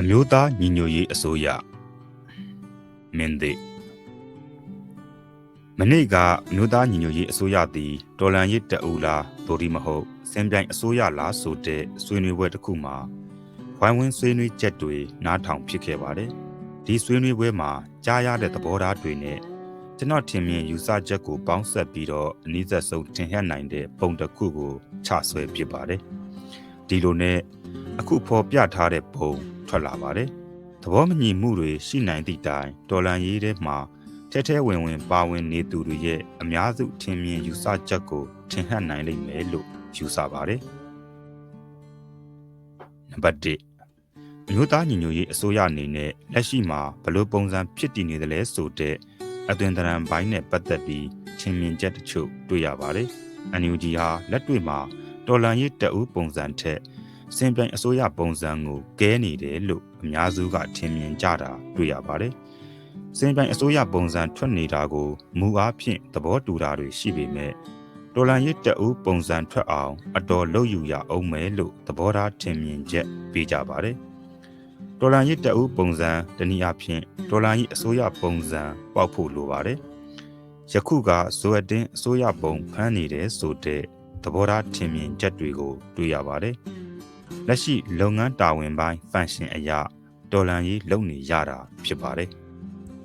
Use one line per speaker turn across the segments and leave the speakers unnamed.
အမျိုးသားညီညွတ်ရေးအစိုးရမင်းသေးမနေ့ကအမျိုးသားညီညွတ်ရေးအစိုးရသည်တော်လန်ရေးတအူလားဒိုဒီမဟုတ်စင်ပြိုင်အစိုးရလားဆိုတဲ့ဆွေးနွေးပွဲတစ်ခုမှာဝိုင်းဝန်းဆွေးနွေးချက်တွေနားထောင်ဖြစ်ခဲ့ပါတယ်ဒီဆွေးနွေးပွဲမှာကြားရတဲ့သဘောထားတွေနဲ့ကျွန်တော်ထင်မြင်ယူဆချက်ကိုပေါင်းဆက်ပြီးတော့အနည်းဆက်ဆုံးထင်ဟပ်နိုင်တဲ့ပုံတစ်ခုကိုချဆွဲဖြစ်ပါတယ်ဒီလိုနဲ့အခုဖော်ပြထားတဲ့ပုံ ထွက်လာပါတယ်။သဘောမညီမှုတွေရှိနိုင်သည့်တိုင်တော်လန်ရေးထဲမှာထဲထဲဝင်ဝင်ပါဝင်နေသူတွေရဲ့အများစုထင်မြင်ယူဆချက်ကိုထင်ဟပ်နိုင်လိမ့်မယ်လို့ယူဆပါတယ်။နံပါတ်1အမျိုးသားညီညွတ်ရေးအစိုးရအနေနဲ့လက်ရှိမှာဘယ်လိုပုံစံဖြစ်တည်နေသလဲဆိုတဲ့အသွင်သဏ္ဍာန်ပိုင်းနဲ့ပတ်သက်ပြီးထင်မြင်ချက်တချို့တွေ့ရပါတယ်။ NUG ဟာလက်တွေ့မှာတော်လန်ရေးတအူးပုံစံထက် စင်ပြိုင်အစိုးရပုံစံကိုကဲနေတယ်လို့အများစုကထင်မြင်ကြတာတွေ့ရပါတယ်။စင်ပြိုင်အစိုးရပုံစံထွက်နေတာကိုမူအားဖြင့်သဘောတူတာတွေရှိပေမဲ့တော်လန်ရစ်တအူးပုံစံထွက်အောင် အတော်လှုပ်ယူရအောင်မယ်လို့သဘောထားထင်မြင်ချက်ပေးကြပါတယ်။တော်လန်ရစ်တအူးပုံစံတနည်းအားဖြင့်တော်လန်ရစ်အစိုးရပုံစံပေါက်ဖို့လိုပါတယ်။ယခုကဇိုအတင်းအစိုးရပုံဖမ်းနေတယ်ဆိုတဲ့သဘောထားထင်မြင်ချက်တွေကိုတွေ့ရပါတယ်။ လက်ရှိလုပ်ငန်းတာဝန်ပိုင်းဖန်ရှင်အရာဒေါ်လန်ရေးလုပ်နေရတာဖြစ်ပါတယ်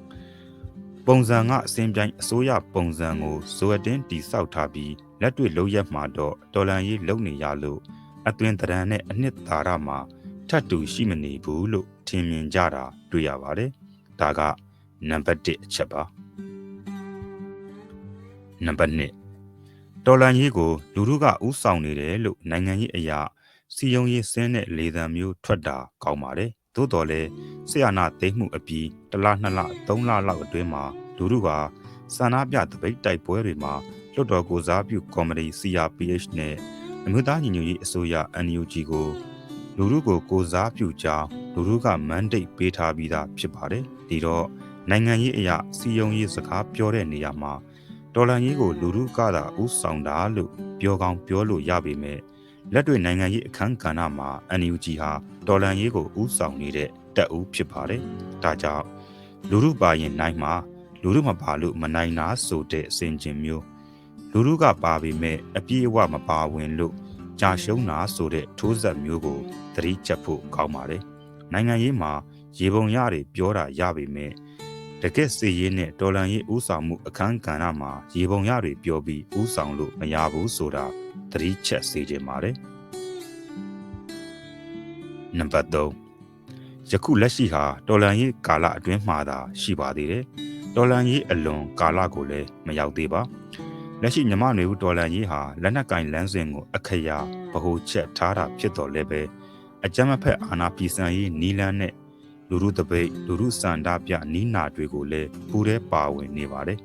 ။ပုံစံကအစဉ်ပြိုင်အစိုးရပုံစံကိုဇိုအတင်းတိဆောက်ထားပြီးလက်တွေ့လုပ်ရက်မှာတော့ဒေါ်လန်ရေးလုပ်နေရလို့အသွင်တရံနဲ့အနှစ်သာရမှာထပ်တူရှိမနေဘူးလို့ထင်မြင်ကြတာတွေ့ရပါတယ်။ဒါကနံပါတ်1အချက်ပါ။နံပါတ်2ဒေါ်လန်ရေးကိုလူထုကဥဆောင်နေတယ်လို့နိုင်ငံရေးအရာ စီယုံရေးစင်းတဲ့လေသံမျိုးထွက်တာကောင်းပါတယ်။သို့တော်လည်းဆရာနာသိမ့်မှုအပြီးတစ်လနှစ်လသုံးလလောက်အတွင်းမှာလူထုကဆန္ဒပြတပိတ်တိုက်ပွဲတွေမှာလွတ်တော်ကိုစားပြုကော်မတီ CRPH နဲ့အမျိုးသားညီညွတ်ရေးအစိုးရ NUG ကိုလူထုကိုကိုစားပြုကြောင်းလူထုကမန်ဒိတ်ပေးထားပြီးသားဖြစ်ပါတယ်။ဒီတော့နိုင်ငံရေးအရာစီယုံရေးစကားပြောတဲ့နေရာမှာဒေါ်လာရေးကိုလူထုကသာဥဆောင်တာလို့ပြောကောင်းပြောလို့ရပေမဲ့ လက်တွေ့နိုင်ငံရေးအခမ်းကဏ္ဍမှာ NUG ဟာတော်လန်ရေးကိုဥဆောင်နေတဲ့တပ်ဦးဖြစ်ပါတယ်။ဒါကြောင့်လူမှုပါရင်နိုင်မှာလူမှုမပါလို့မနိုင်တာဆိုတဲ့အစဉ်ချင်းမျိုးလူမှုကပါပေမဲ့အပြည့်အဝမပါဝင်လို့ကြာရှုံးတာဆိုတဲ့ထိုးဆက်မျိုးကိုသတိချက်ဖို့ကောင်းပါတယ်။နိုင်ငံရေးမှာရေပုံရတွေပြောတာရပေမဲ့တကက်စီရေးနဲ့တော်လန်ရေးဥဆောင်မှုအခမ်းကဏ္ဍမှာရေပုံရတွေပြောပြီးဥဆောင်လို့မရဘူးဆိုတာ သတိချက်စေခြင်းပါတယ်နံပါတ်3ယခုလက်ရှိဟာတော်လန်ရေးကာလအတွင်းမှာသာရှိပါသေးတယ်တော်လန်ရေးအလွန်ကာလကိုလည်းမရောက်သေးပါလက်ရှိမြမနွေဦးတော်လန်ရေးဟာလက်နက်ကင်လမ်းစဉ်ကိုအခရာဗဟိုချက်ထားတာဖြစ်တော်လဲပဲအကြမ်းမဖက်အာဏာပြည်စံရေးနီလန်းနဲ့လူမှုတပိတ်လူမှုစန္ဒပြနီးနာတွေကိုလည်းပူးတဲ့ပါဝင်နေပါတယ်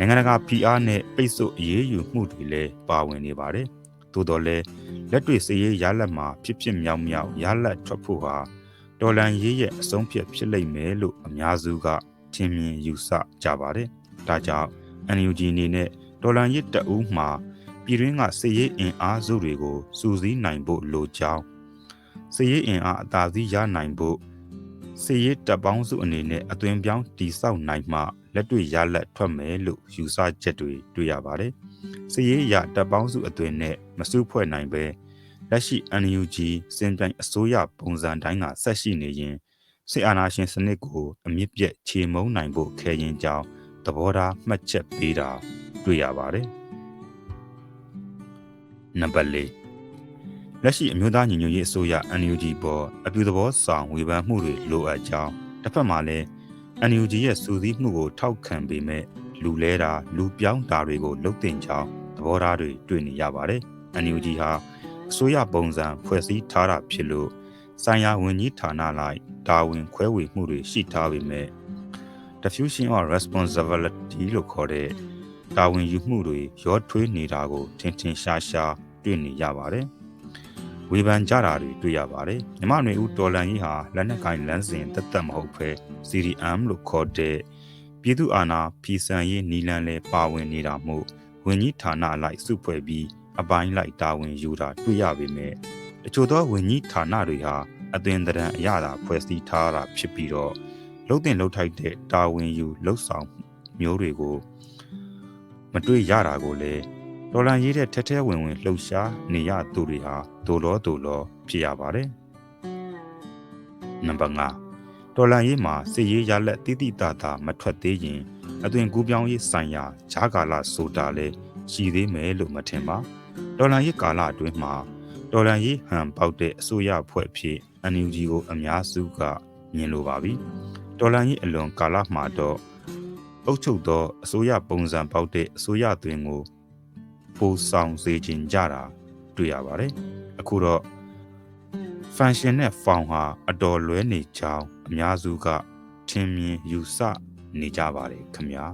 နိုင်ငံတကာဖိအားနဲ့ပိတ်ဆို့အရေးယူမှုတွေလည်းပါဝင်နေပါတယ်။သို့တော်လည်းလက်တွေ့စည်ရေးရလက်မှာဖြစ်ဖြစ်မြောက်မြောက်ရလက်ထွက်ဖို့ဟာတော်လန်ရေးရဲ့အဆုံးဖြတ်ဖြစ်လိမ့်မယ်လို့အများစုကထင်မြင်ယူဆကြပါတယ်။ဒါကြောင့် NUG အနေနဲ့တော်လန်ရေးတအူးမှာပြည်တွင်းကစည်ရေးအင်အားစုတွေကိုစူးစီးနိုင်ဖို့လိုကြောင်းစည်ရေးအင်အားအသာစီးရနိုင်ဖို့စည်ရေးတပ်ပေါင်းစုအနေနဲ့အသွင်ပြောင်းတည်ဆောက်နိုင်မှ လက်တွေ့ရလက်ထွက်မယ်လို့ယူဆချက်တွေတွေ့ရပါတယ်။စည်ရေးရတပ်ပေါင်းစုအသွင်နဲ့မစုဖွဲ့နိုင်ပဲလက်ရှိ NUG စင်ပြိုင်အစိုးရပုံစံတိုင်းကဆက်ရှိနေရင်စစ်အာဏာရှင်စနစ်ကိုအမြင့်ပြတ်ခြေမုံနိုင်ဖို့ခဲရင်ကြောင်းသဘောထားမှတ်ချက်ပေးတာတွေ့ရပါတယ်။နံပါတ်၄လက်ရှိအမျိုးသားညီညွတ်ရေးအစိုးရ NUG ပေါ်အပြုသဘောဆောင်ဝေဖန်မှုတွေလိုအပ်ကြောင်းတစ်ဖက်မှာလည်း NUG ရဲ့စူးစီးမှုကိုထောက်ခံပေမဲ့လူလဲတာလူပြောင်းတာတွေကိုလှုပ်တင်ကြောင်းသဘောထားတွေတွေ့နေရပါတယ်။ NUG ဟာအစိုးရပုံစံဖွဲ့စည်းထားတာဖြစ်လို့ဆိုင်ရာဝန်ကြီးဌာနလိုက်တာဝန်ခွဲဝေမှုတွေရှိထားပေမဲ့ diffusion of responsibility လို့ခေါ်တဲ့တာဝန်ယူမှုတွေရောထွေးနေတာကိုထင်ထင်ရှားရှားတွေ့နေရပါတယ်။ ဝေဖန်ကြတာတွေတွေ့ရပါတယ်မြမနွေဦးတော်လန်ကြီးဟာလက်နက်ကင်လမ်းစဉ်တက်တက်မဟုတ်ဘဲ CDM လို့ခေါ်တဲ့ပြည်သူအာဏာဖီဆန်ရေးနီလန်လဲပါဝင်နေတာမို့ဝန်ကြီးဌာနလိုက်စုဖွဲ့ပြီးအပိုင်းလိုက်တာဝန်ယူတာတွေ့ရပေမဲ့တချို့သောဝန်ကြီးဌာနတွေဟာအသွင်သဏ္ဍာန်အရသာဖွဲ့စည်းထားတာဖြစ်ပြီးတော့လှုပ်တင်လှုပ်ထိုက်တဲ့တာဝန်ယူလှုပ်ဆောင်မျိုးတွေကိုမတွေ့ရတာကိုလည်း တော်လန်ရေးတဲ့ထက်ထဲဝင်ဝင်လှုပ်ရှားနေရသူတွေဟာဒိုလောဒိုလောဖြစ်ရပါတယ်နံပါတ်5တော်လန်ရေးမှာစစ်ရေးရလက်တိတိတသာမထွက်သေးရင်အသွင်ကူးပြောင်းရေးဆိုင်ရာဂျာကာလာဆိုတာလဲရှိသေးမယ်လို့မထင်ပါတော်လန်ရေးကာလအတွင်းမှာတော်လန်ရေးဟန်ပေါက်တဲ့အစိုးရဖွဲ့ဖြစ် NUG ကိုအများစုကမြင်လိုပါပြီတော်လန်ရေးအလွန်ကာလမှာတော့အုပ်ချုပ်သောအစိုးရပုံစံပေါက်တဲ့အစိုးရသွင်းကို ပိုဆောင်စေခြင်းကြတာတွေ့ရပါတယ်အခုတော့ function နဲ့ form ဟာအတော်လွဲနေကြောင်းအများစုကထင်မြင်ယူဆနေကြပါတယ်ခင်ဗျာ